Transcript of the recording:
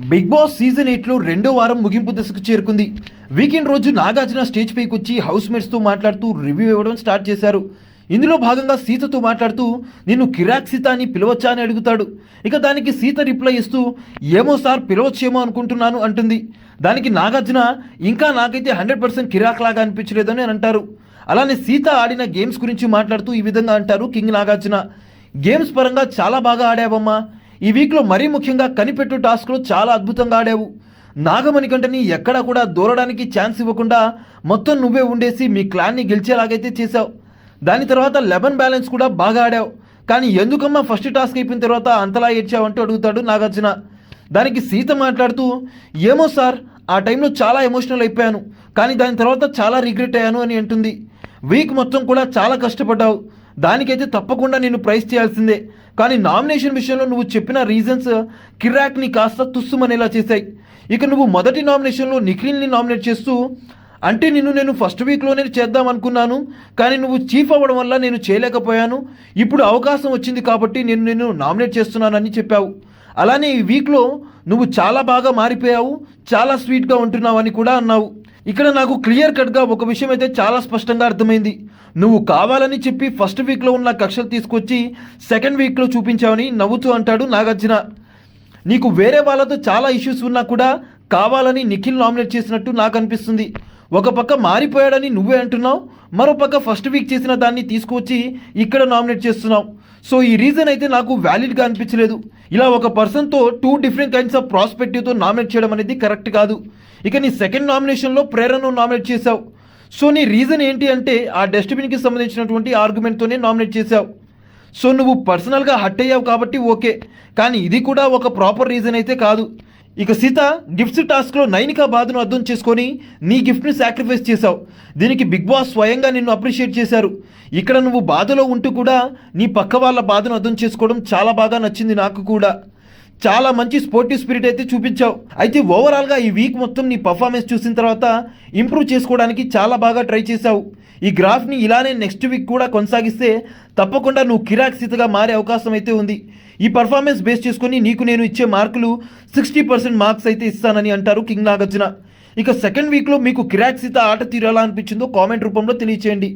Big boss season ఎయిట్లో రెండో వారం ముగింపు దశకు చేరుకుంది. వీకెండ్ రోజు నాగార్జున స్టేజ్ పైకి వచ్చి హౌస్ మేట్స్తో మాట్లాడుతూ రివ్యూ ఇవ్వడం స్టార్ట్ చేశారు. ఇందులో భాగంగా సీతతో మాట్లాడుతూ నిన్ను కిరాక్ సీత అని పిలవచ్చా? అని అడుగుతాడు. ఇక దానికి సీత రిప్లై ఇస్తూ ఏమో సార్ పిలవచ్చేమో అనుకుంటున్నాను అంటుంది. దానికి నాగార్జున ఇంకా నాకైతే హండ్రెడ్ పర్సెంట్ కిరాక్ లాగా అనిపించలేదని అని అంటారు. అలానే సీత ఆడిన గేమ్స్ గురించి మాట్లాడుతూ ఈ విధంగా అంటారు కింగ్ నాగార్జున. గేమ్స్ పరంగా చాలా బాగా ఆడావమ్మా. ఈ వీక్లో మరీ ముఖ్యంగా కనిపెట్టు టాస్క్లు చాలా అద్భుతంగా ఆడావు. నాగమణికంటని ఎక్కడా కూడా దూరడానికి ఛాన్స్ ఇవ్వకుండా మొత్తం నువ్వే ఉండేసి మీ క్లాన్ని గెలిచేలాగైతే చేశావు. దాని తర్వాత లెవెన్ బ్యాలెన్స్ కూడా బాగా ఆడావు. కానీ ఎందుకమ్మా ఫస్ట్ టాస్క్ అయిపోయిన తర్వాత అంతలా ఏడ్చావంటూ అడుగుతాడు నాగార్జున. దానికి సీత మాట్లాడుతూ ఏమో సార్ ఆ టైంలో చాలా ఎమోషనల్ అయిపోయాను. కానీ దాని తర్వాత చాలా రిగ్రెట్ అయ్యాను అని అంటుంది. వీక్ మొత్తం కూడా చాలా కష్టపడ్డావు. దానికైతే తప్పకుండా నేను ప్రైజ్ చేయాల్సిందే. కానీ నామినేషన్ విషయంలో నువ్వు చెప్పిన రీజన్స్ కిరాక్ని కాస్త తుస్సుమనేలా చేశాయి. ఇక నువ్వు మొదటి నామినేషన్లో నిఖిల్ని నామినేట్ చేస్తూ అంటే నిన్ను నేను ఫస్ట్ వీక్లోనే చేద్దాం అనుకున్నాను కానీ నువ్వు చీఫ్ అవ్వడం వల్ల నేను చేయలేకపోయాను. ఇప్పుడు అవకాశం వచ్చింది కాబట్టి నేను నిన్ను నామినేట్ చేస్తున్నానని చెప్పావు. అలానే ఈ వీక్లో నువ్వు చాలా బాగా మారిపోయావు చాలా స్వీట్గా ఉంటున్నావు అని కూడా అన్నావు. ఇక్కడ నాకు క్లియర్ కట్గా ఒక విషయం అయితే చాలా స్పష్టంగా అర్థమైంది. నువ్వు కావాలని చెప్పి ఫస్ట్ వీక్లో ఉన్న కక్షలు తీసుకొచ్చి సెకండ్ వీక్లో చూపించావని నవ్వుతూ అంటాడు నాగార్జున. నీకు వేరే వాళ్ళతో చాలా ఇష్యూస్ ఉన్నా కూడా కావాలని నిఖిల్ నామినేట్ చేసినట్టు నాకు అనిపిస్తుంది. ఒక పక్క మారిపోయాడని నువ్వే అంటున్నావు మరో పక్క ఫస్ట్ వీక్ చేసిన దాన్ని తీసుకువచ్చి ఇక్కడ నామినేట్ చేస్తున్నావు. సో ఈ రీజన్ అయితే నాకు వ్యాలిడ్గా అనిపించలేదు. ఇలా ఒక పర్సన్తో టూ డిఫరెంట్ కైండ్స్ ఆఫ్ ప్రాస్పెక్టివ్తో నామినేట్ చేయడం అనేది కరెక్ట్ కాదు. ఇక నీ సెకండ్ నామినేషన్లో ప్రేరణను నామినేట్ చేశావు. సో నీ రీజన్ ఏంటి అంటే ఆ డస్ట్బిన్కి సంబంధించినటువంటి ఆర్గ్యుమెంట్తోనే నామినేట్ చేశావు. సో నువ్వు పర్సనల్గా హట్ అయ్యావు కాబట్టి ఓకే కానీ ఇది కూడా ఒక ప్రాపర్ రీజన్ అయితే కాదు. ఇక సీత గిఫ్ట్స్ టాస్క్లో నైనికా బాధను అర్థం చేసుకొని నీ గిఫ్ట్ని సాక్రిఫైస్ చేశావు. దీనికి బిగ్ బాస్ స్వయంగా నిన్ను అప్రిషియేట్ చేశారు. ఇక్కడ నువ్వు బాధలో ఉంటూ కూడా నీ పక్క వాళ్ళ బాధను అర్థం చేసుకోవడం చాలా బాగా నచ్చింది నాకు కూడా. చాలా మంచి స్పోర్టివ్ స్పిరిట్ అయితే చూపించావు. అయితే ఓవరాల్గా ఈ వీక్ మొత్తం నీ పర్ఫార్మెన్స్ చూసిన తర్వాత ఇంప్రూవ్ చేసుకోవడానికి చాలా బాగా ట్రై చేశావు. ఈ గ్రాఫ్ని ఇలానే నెక్స్ట్ వీక్ కూడా కొనసాగిస్తే తప్పకుండా నువ్వు కిరాక్ సీతగా మారే అవకాశం అయితే ఉంది. ఈ పర్ఫార్మెన్స్ బేస్ చేసుకొని నీకు నేను ఇచ్చే మార్కులు సిక్స్టీ పర్సెంట్ మార్క్స్ అయితే ఇస్తానని అంటారు కింగ్ నాగార్జున. ఇక సెకండ్ వీక్లో మీకు కిరాక్ సీత ఆట తీరాలా అనిపించిందో కామెంట్ రూపంలో తెలియచేయండి.